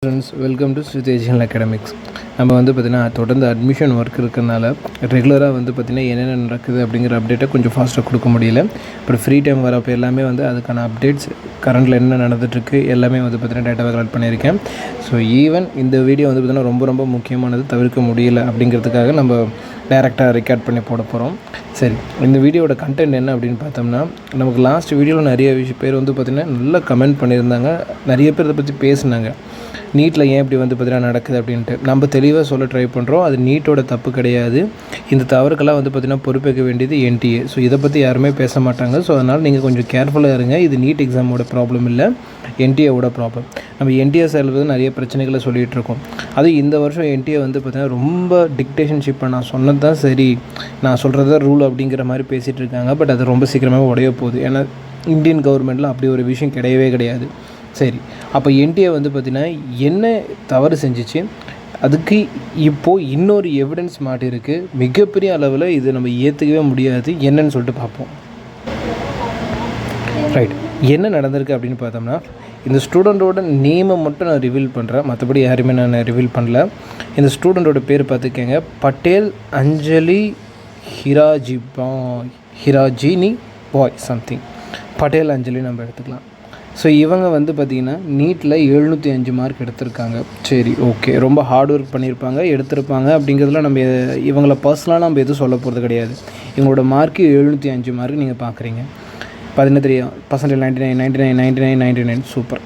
Students welcome to ஸ்ரீதேஜியல் academics நம்ம வந்து பார்த்திங்கன்னா தொடர்ந்து அட்மிஷன் ஒர்க் இருக்கிறனால ரெகுலராக வந்து பார்த்திங்கன்னா என்னென்ன நடக்குது அப்படிங்கிற அப்டேட்டை கொஞ்சம் ஃபாஸ்ட்டாக கொடுக்க முடியல. அப்புறம் ஃப்ரீ டைம் வரப்போ எல்லாமே வந்து அதுக்கான அப்டேட்ஸ் கரண்டில் என்ன நடந்துட்டுருக்கு எல்லாமே வந்து பார்த்திங்கன்னா டேட்டாவை கலெக்ட் பண்ணியிருக்கேன். ஸோ ஈவன் இந்த வீடியோ வந்து பார்த்திங்கன்னா ரொம்ப ரொம்ப முக்கியமானது தவிர்க்க முடியல அப்படிங்கிறதுக்காக நம்ம டேரெக்டாக ரெக்கார்ட் பண்ணி போட போகிறோம் சரி இந்த வீடியோட கண்டென்ட் என்ன அப்படின்னு பார்த்தோம்னா நமக்கு லாஸ்ட் வீடியோவில் நிறைய விஷயம் பேர் வந்து பார்த்திங்கன்னா நல்லா கமெண்ட் பண்ணியிருந்தாங்க. நிறைய பேர் இதை பற்றி பேசுனாங்க. நீட்டில் ஏன் இப்படி வந்து பார்த்தீங்கன்னா நடக்குது அப்படின்ட்டு. நம்ம தெளிவாக சொல்ல ட்ரை பண்ணுறோம் அது நீட்டோட தப்பு கிடையாது. இந்த தவறுக்கெல்லாம் வந்து பார்த்திங்கன்னா பொறுப்பேற்க வேண்டியது என்டிஏ ஸோ இதை பற்றி யாருமே பேச மாட்டாங்க. ஸோ அதனால் நீங்கள் கொஞ்சம் கேர்ஃபுல்லாக இருங்க. இது நீட் எக்ஸாமோட ப்ராப்ளம் இல்லை. என்டிஏவோட ப்ராப்ளம் நம்ம என்டிஏ சைடில் வந்து நிறைய பிரச்சனைகளை சொல்லிகிட்டு இருக்கோம். அதுவும் இந்த வருஷம் என்டிஏ வந்து பார்த்திங்கன்னா ரொம்ப டிக்டேஷன்ஷிப்பை நான் சொன்னது தான் சரி. நான் சொல்கிறது தான் ரூல் அப்படிங்கிற மாதிரி பேசிகிட்டு இருக்காங்க. பட் அது ரொம்ப சீக்கிரமாக உடைய போகுது. ஏன்னா இந்தியன் கவர்மெண்ட்டில் அப்படி ஒரு விஷயம் கிடையவே கிடையாது. சரி. அப்போ என்டிஏ வந்து பார்த்திங்கன்னா என்ன தவறு செஞ்சிச்சு? அதுக்கு இப்போது இன்னொரு எவிடன்ஸ் மாட்டிருக்கு மிகப்பெரிய அளவில் இதை நம்ம ஏற்றுக்கவே முடியாது. என்னன்னு சொல்லிட்டு பார்ப்போம். ரைட் என்ன நடந்திருக்கு அப்படின்னு பார்த்தோம்னா இந்த ஸ்டூடெண்ட்டோட நேமை மட்டும் நான் ரிவீல் பண்ணுறேன் மற்றபடி யாருமே நான் ரிவீல் பண்ணல. இந்த ஸ்டூடெண்ட்டோட பேர் பார்த்துக்கங்க. பட்டேல் அஞ்சலி ஹிராஜி பாய் ஹிராஜினி பாய் சம்திங் பட்டேல் அஞ்சலி நம்ம எடுத்துக்கலாம். ஸோ இவங்க வந்து பார்த்திங்கன்னா நீட்டில் எழுநூற்றி அஞ்சு மார்க் எடுத்திருக்காங்க. சரி ஓகே ரொம்ப ஹார்ட் ஒர்க் பண்ணியிருப்பாங்க எடுத்திருப்பாங்க அப்படிங்கிறதுல நம்ம இவங்கள பர்சனலாக நம்ம எதுவும் சொல்ல போகிறது கிடையாது. இவங்களோட மார்க்கு எழுநூற்றி அஞ்சு மார்க் நீங்கள் பார்க்குறீங்க பதினெட்டு தெரியும் percentage ninety nine ninety nine ninety nine ninety nine super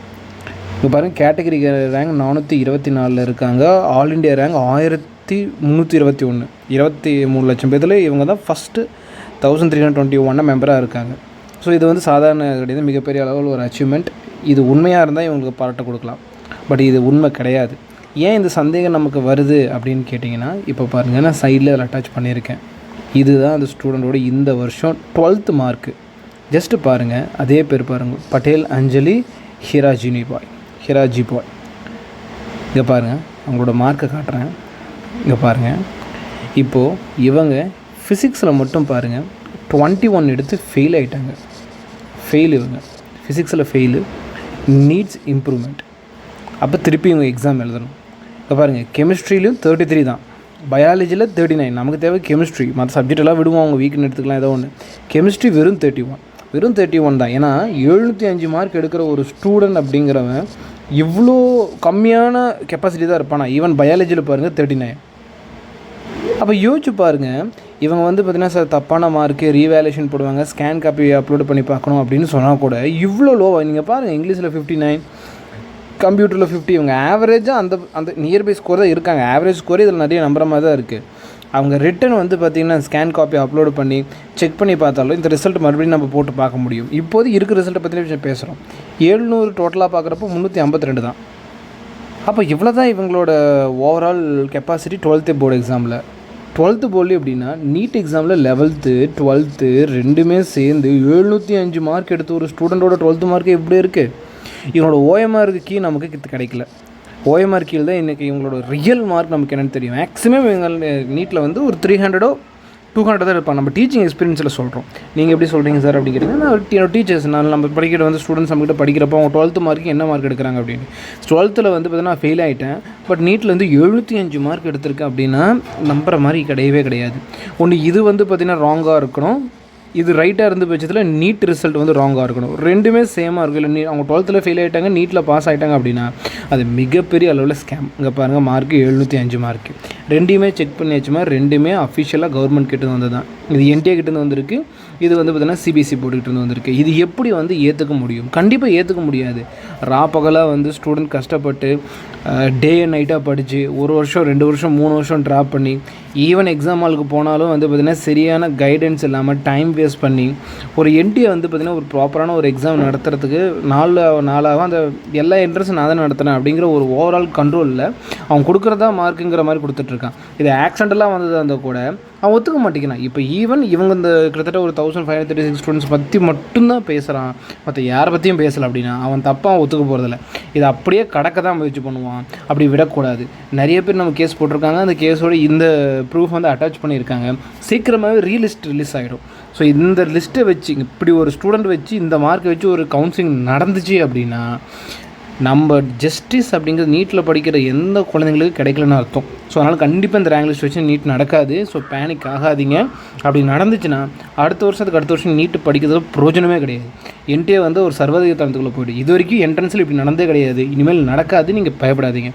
இப்போ பாருங்கள் கேட்டகரி ரேங்க் நானூற்றி இருபத்தி நாலில் இருக்காங்க. ஆல் இண்டியா ரேங்க் ஆயிரத்தி முந்நூற்றி இருபத்தி ஒன்று இருபத்தி மூணு லட்சம் பேர்த்தில் இவங்க தான் first thousand three hundred twenty ஒன்னாக மெம்பராக இருக்காங்க. ஸோ இது வந்து சாதாரண கிடையாது மிகப்பெரிய அளவில் ஒரு அச்சீவ்மெண்ட் இது உண்மையாக இருந்தால் இவங்களுக்கு பாராட்ட கொடுக்கலாம். பட் இது உண்மை கிடையாது. ஏன் இந்த சந்தேகம் நமக்கு வருது அப்படின்னு கேட்டிங்கன்னா இப்போ பாருங்கள் நான் சைடில் அதில் அட்டாச் பண்ணியிருக்கேன். இதுதான் அந்த ஸ்டூடெண்ட்டோட இந்த வருஷம் டுவெல்த்து மார்க்கு ஜஸ்ட்டு பாருங்கள் அதே பேர் பாருங்கள் பட்டேல் அஞ்சலி ஹிராஜினி பாய் ஹிராஜி பாய் இங்கே பாருங்கள் அவங்களோட மார்க்கை காட்டுறேன். இங்கே பாருங்கள் இப்போது இவங்க ஃபிசிக்ஸில் மட்டும் பாருங்கள் டுவெண்ட்டி ஒன் எடுத்து ஃபெயில் ஆகிட்டாங்க ஃபெயில் இவங்க ஃபிசிக்ஸில் ஃபெயிலு நீட்ஸ் இம்ப்ரூவ்மெண்ட் அப்போ திருப்பி இவங்க எக்ஸாம் எழுதணும். இப்போ பாருங்கள் கெமிஸ்ட்ரிலையும் தேர்ட்டி த்ரீ தான். பயாலஜியில் தேர்ட்டி நைன் நமக்கு தேவை கெமிஸ்ட்ரி மற்ற சப்ஜெக்ட் எல்லாம் விடுவோம் அவங்க வீக்குன்னு எடுத்துக்கலாம் ஏதோ ஒன்று கெமிஸ்ட்ரி வெறும் தேர்ட்டி ஒன் வெறும் தேர்ட்டி ஒன் தான். ஏன்னா எழுநூற்றி அஞ்சு மார்க் எடுக்கிற ஒரு ஸ்டூடெண்ட் அப்படிங்கிறவன் இவ்வளோ கம்மியான கெப்பாசிட்டி தான் இருப்பானா? ஈவன் பயாலஜியில் பாருங்கள் தேர்ட்டி நைன் அப்போ யோசிச்சு பாருங்கள் இவங்க வந்து பார்த்தீங்கன்னா சார் தப்பான மார்க்கு ரீவேலேஷன் போடுவாங்க ஸ்கேன் காப்பி அப்லோட் பண்ணி பார்க்கணும் அப்படின்னு சொன்னால் கூட இவ்வளோ லோவாக நீங்கள் பாருங்கள் இங்கிலீஷில் ஃபிஃப்டி நைன் கம்ப்யூட்டரில் ஃபிஃப்டி இவங்க ஆவரேஜாக அந்த அந்த நியர்பை ஸ்கோர் தான் இருக்காங்க. ஆவரேஜ் ஸ்கோர் இதில் நிறைய நம்புற மாதிரி தான் இருக்குது அவங்க ரிட்டன் வந்து பார்த்திங்கன்னா ஸ்கேன் காப்பி அப்லோட் பண்ணி செக் பண்ணி பார்த்தாலும் இந்த ரிசல்ட் மறுபடியும் நம்ம போட்டு பார்க்க முடியும். இப்போது இருக்கிற ரிசல்ட்டை பற்றி விஷயம் பேசுகிறோம் ஏழ்நூறு டோட்டலாக பார்க்குறப்போ முந்நூற்றி ஐம்பத்தி ரெண்டு தான். அப்போ இவ்வளோ தான் இவங்களோட ஓவரால் கெப்பாசிட்டி டுவெல்த்து போர்டு எக்ஸாமில் டுவெல்த்து போர்டு அப்படின்னா நீட் எக்ஸாமில் லெவல்த்து டுவெல்த்து ரெண்டுமே சேர்ந்து எழுநூற்றி அஞ்சு மார்க் எடுத்து ஒரு ஸ்டூடெண்ட்டோட டுவெல்த்து மார்க்கு எப்படி இருக்குது இவனோட ஓஎம்ஆருக்கு கீ நமக்கு கிடைக்கல. ஓஎம்ஆர் கீழ் தான் இன்றைக்கி இவங்களோட ரியல் மார்க் நமக்கு என்னென்னு தெரியும். மேக்ஸிமம் இவங்க நீட்டில் வந்து ஒரு த்ரீ ஹண்ட்ரடோ டூ ஹண்ட்ரட் தான் இருப்பாங்க நம்ம டீச்சிங் எக்ஸ்பீரியன்ஸில் சொல்கிறோம் நீங்கள் எப்படி சொல்கிறீங்க சார் அப்படி கேட்டிங்கன்னா நான் என்னோட டீச்சர்ஸ் நான் நம்ம படிக்கிற வந்து ஸ்டூடெண்ட்ஸ் நம்மகிட்ட படிக்கிறப்போ அவங்க டுவெல்த்து மார்க்கு என்ன மார்க் எடுக்கிறாங்க அப்படின்னு. டுவெல்த்தில் வந்து பார்த்தீங்கன்னா ஃபெயில் ஆகிட்டேன் பட் நீட்டில் வந்து எழுநூற்றி அஞ்சு மார்க் எடுத்திருக்கேன் அப்படின்னா நம்புற மாதிரி கிடையவே கிடையாது. ஒன்று இது வந்து பார்த்திங்கன்னா ராங்காக இருக்கணும். இது ரைட்டாக இருந்த பட்சத்தில் நீட் ரிசல்ட் வந்து ராங்காக இருக்கணும். ரெண்டுமே சேமாக இருக்கும். இல்லை நீ அவங்க டுவெல்த்தில் ஃபெயில் ஆகிட்டாங்க நீட்டில் பாஸ் ஆகிட்டாங்க அப்படின்னா அது மிகப்பெரிய அளவில் ஸ்கேம் இங்கே பாருங்கள் மார்க்கு எழுநூற்றி அஞ்சு மார்க்கு ரெண்டையுமே செக் பண்ணியாச்சுமா ரெண்டுமே அஃபிஷியலாக கவர்மெண்ட் கிட்டே வந்து தான் இது என்டிஏ கிட்டேருந்து வந்திருக்கு. இது வந்து பார்த்தீங்கன்னா சிபிஎஸ்சி போட்டுக்கிட்டு வந்திருக்கு. இது எப்படி வந்து ஏற்றுக்க முடியும்? கண்டிப்பாக ஏற்றுக்க முடியாது. ரா பகலாக வந்து ஸ்டூடெண்ட் கஷ்டப்பட்டு டே அண்ட் நைட்டாக படித்து ஒரு வருஷம் ரெண்டு வருஷம் மூணு வருஷம் ட்ராப் பண்ணி ஈவன் எக்ஸாம் ஹாலுக்கு போனாலும் வந்து பார்த்திங்கன்னா சரியான கைடன்ஸ் இல்லாமல் டைம் வேஸ்ட் பண்ணி ஒரு என்டிஏ வந்து பார்த்திங்கன்னா ஒரு ப்ராப்பரான ஒரு எக்ஸாம் நடத்துறதுக்கு நாலு நாளாக அந்த எல்லா என்ட்ரன்ஸும் நான் தான் நடத்துனேன் அப்படிங்கிற ஒரு ஓவரால் கண்ட்ரோலில் அவன் கொடுக்குறதா மார்க்குங்கிற மாதிரி இருக்கான் இது ஆக்சிடெண்ட்டெல்லாம் வந்ததாக இருந்தால் கூட அவன் ஒத்துக்க மாட்டேங்கிறான். இப்போ ஈவன் இவங்க இந்த கிட்டத்தட்ட ஒரு thousand five thirty six students பற்றி மட்டும்தான் பேசுகிறான் மற்ற யாரை பற்றியும் பேசலை அப்படின்னா அவன் தப்பாக ஒத்துக்க போகிறதில்ல இது அப்படியே கடக்க தான் முயற்சி பண்ணுவான். அப்படி விடக்கூடாது. நிறைய பேர் நம்ம கேஸ் போட்டிருக்காங்க. அந்த கேஸோட இந்த ப்ரூஃப் வந்து அட்டாச் பண்ணியிருக்காங்க. சீக்கிரமாகவே ரீலிஸ்ட் ரிலீஸ் ஆகிடும் ஸோ இந்த லிஸ்ட்டை வச்சு இப்படி ஒரு ஸ்டூடெண்ட் வச்சு இந்த மார்க்கை வச்சு ஒரு கவுன்சிலிங் நடந்துச்சு அப்படின்னா நம்ம ஜஸ்டிஸ் அப்படிங்கிறது நீட்டில் படிக்கிற எந்த குழந்தைங்களுக்கு கிடைக்கலன்னு அர்த்தம். ஸோ அதனால் கண்டிப்பாக இந்த ரேங்க் லிஸ்ட் நீட் நடக்காது. ஸோ பேனிக் ஆகாதீங்க. அப்படி நடந்துச்சுன்னா அடுத்த வருஷத்துக்கு அடுத்த வருஷம் நீட்டு படிக்கிறது பிரயோஜனமே கிடையாது. என்டே வந்து ஒரு சர்வதேச தளத்துக்குள்ளே போய்ட்டு இது வரைக்கும் என்ட்ரன்ஸில் இப்படி நடந்தே கிடையாது. இனிமேல் நடக்காது நீங்கள் பயப்படாதீங்க.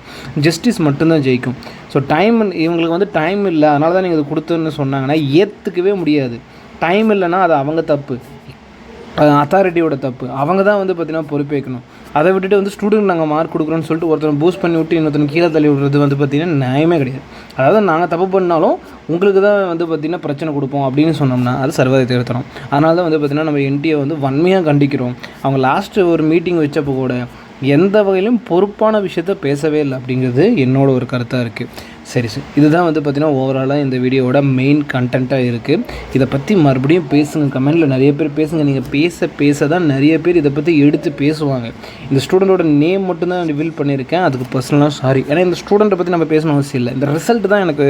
ஜஸ்டிஸ் மட்டும்தான் ஜெயிக்கும். ஸோ டைம் இவங்களுக்கு வந்து டைம் இல்லை. அதனால தான் நீங்கள் இது கொடுத்துன்னு சொன்னாங்கன்னா ஏற்றுக்கவே முடியாது. டைம் இல்லைன்னா அது அவங்க தப்பு. அத்தாரிட்டியோட தப்பு. அவங்க தான் வந்து பார்த்திங்கன்னா பொறுப்பேற்கணும். அதை விட்டுட்டு வந்து ஸ்டூடெண்ட் நாங்கள் மார்க் கொடுக்குறோன்னு சொல்லிட்டு ஒருத்தர் பூஸ்ட் பண்ணி விட்டு இன்னொருத்தன் கீழே தள்ளி விடுறது வந்து பார்த்திங்கன்னா நியாயமே கிடையாது. அதாவது நாங்கள் தப்பு பண்ணாலும் உங்களுக்கு தான் வந்து பார்த்திங்கன்னா பிரச்சனை கொடுப்போம் அப்படின்னு சொன்னோம்னா அது சர்வதை திருத்தணும் அதனால தான் வந்து பார்த்திங்கன்னா நம்ம என்டிஏ வந்து வன்மையாக கண்டிக்கிறோம். அவங்க லாஸ்ட்டு ஒரு மீட்டிங் வச்சப்போ கூட எந்த வகையிலும் பொறுப்பான விஷயத்த பேசவே இல்லை அப்படிங்கிறது என்னோட ஒரு கருத்தாக இருக்குது சரி சார். இதுதான் வந்து பார்த்திங்கன்னா ஓவராலாக இந்த வீடியோவோட மெயின் கண்டென்ட்டாக இருக்குது இதை பற்றி மறுபடியும் பேசுங்க. கமெண்டில் நிறைய பேர் பேசுங்க. நீங்கள் பேச பேச தான் நிறைய பேர் இதை பற்றி எடுத்து பேசுவாங்க. இந்த ஸ்டூடெண்ட்டோட நேம் மட்டும்தான் ரிவீல் பண்ணியிருக்கேன். அதுக்கு பர்சனலாக சாரி ஏன்னா இந்த ஸ்டூடெண்ட்டை பற்றி நம்ம பேசணும் அவசியம் இல்லை. இந்த ரிசல்ட் தான் எனக்கு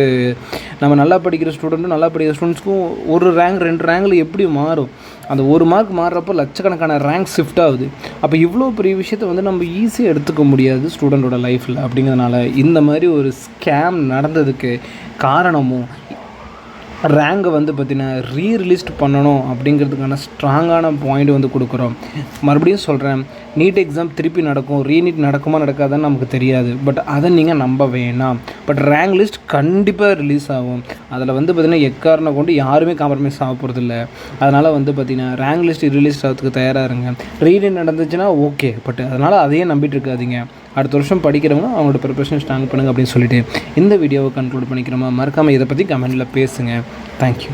நம்ம நல்லா படிக்கிற ஸ்டூடெண்ட்டும் நல்லா படிக்கிற ஸ்டூடெண்ட்ஸ்க்கும் ஒரு ரேங்க் ரெண்டு ரேங்கில் எப்படி மாறும்? அந்த ஒரு மார்க் மாறுறப்போ லட்சக்கணக்கான ரேங்க் ஷிஃப்ட் ஆகுது. அப்போ இவ்வளோ பெரிய விஷயத்தை வந்து நம்ம ஈஸியாக எடுத்துக்க முடியாது ஸ்டூடெண்ட்டோட லைஃப்பில் அப்படிங்கிறதுனால இந்த மாதிரி ஒரு ஸ்கேம் நடந்ததுக்கு காரணமும் ரேங்கை வந்து பார்த்திங்கன்னா ரீ ரிலீஸ்ட் பண்ணணும் அப்படிங்கிறதுக்கான ஸ்ட்ராங்கான பாயிண்ட் வந்து கொடுக்குறோம். மறுபடியும் சொல்கிறேன் நீட் எக்ஸாம் திருப்பி நடக்கும் ரீநீட் நடக்குமா நடக்காதான்னு நமக்கு தெரியாது. பட் அதை நீங்கள் நம்ப வேணாம். பட் ரேங்க் லிஸ்ட் கண்டிப்பாக ரிலீஸ் ஆகும். அதில் வந்து பார்த்திங்கன்னா எக்காரணம் கொண்டு யாருமே காம்ப்ரமைஸ் ஆக போகிறதில்ல அதனால் வந்து பார்த்திங்கன்னா ரேங்க் லிஸ்ட் ரிலீஸ் ஆகிறதுக்கு தயாராக இருங்க. ரீநீட் நடந்துச்சுன்னா ஓகே பட் அதனால் அதையே நம்பிட்டு இருக்காதிங்க. அடுத்த வருஷம் படிக்கிறவங்க அவங்களோட ப்ரிப்பரேஷன் ஸ்ட்ராங் பண்ணுங்கள் அப்படின்னு சொல்லிட்டு இந்த வீடியோவை கன்க்ளூட் பண்ணிக்கிறோமா? மறக்காமல் இதை பற்றி கமெண்ட்டில் பேசுங்க. தேங்க்யூ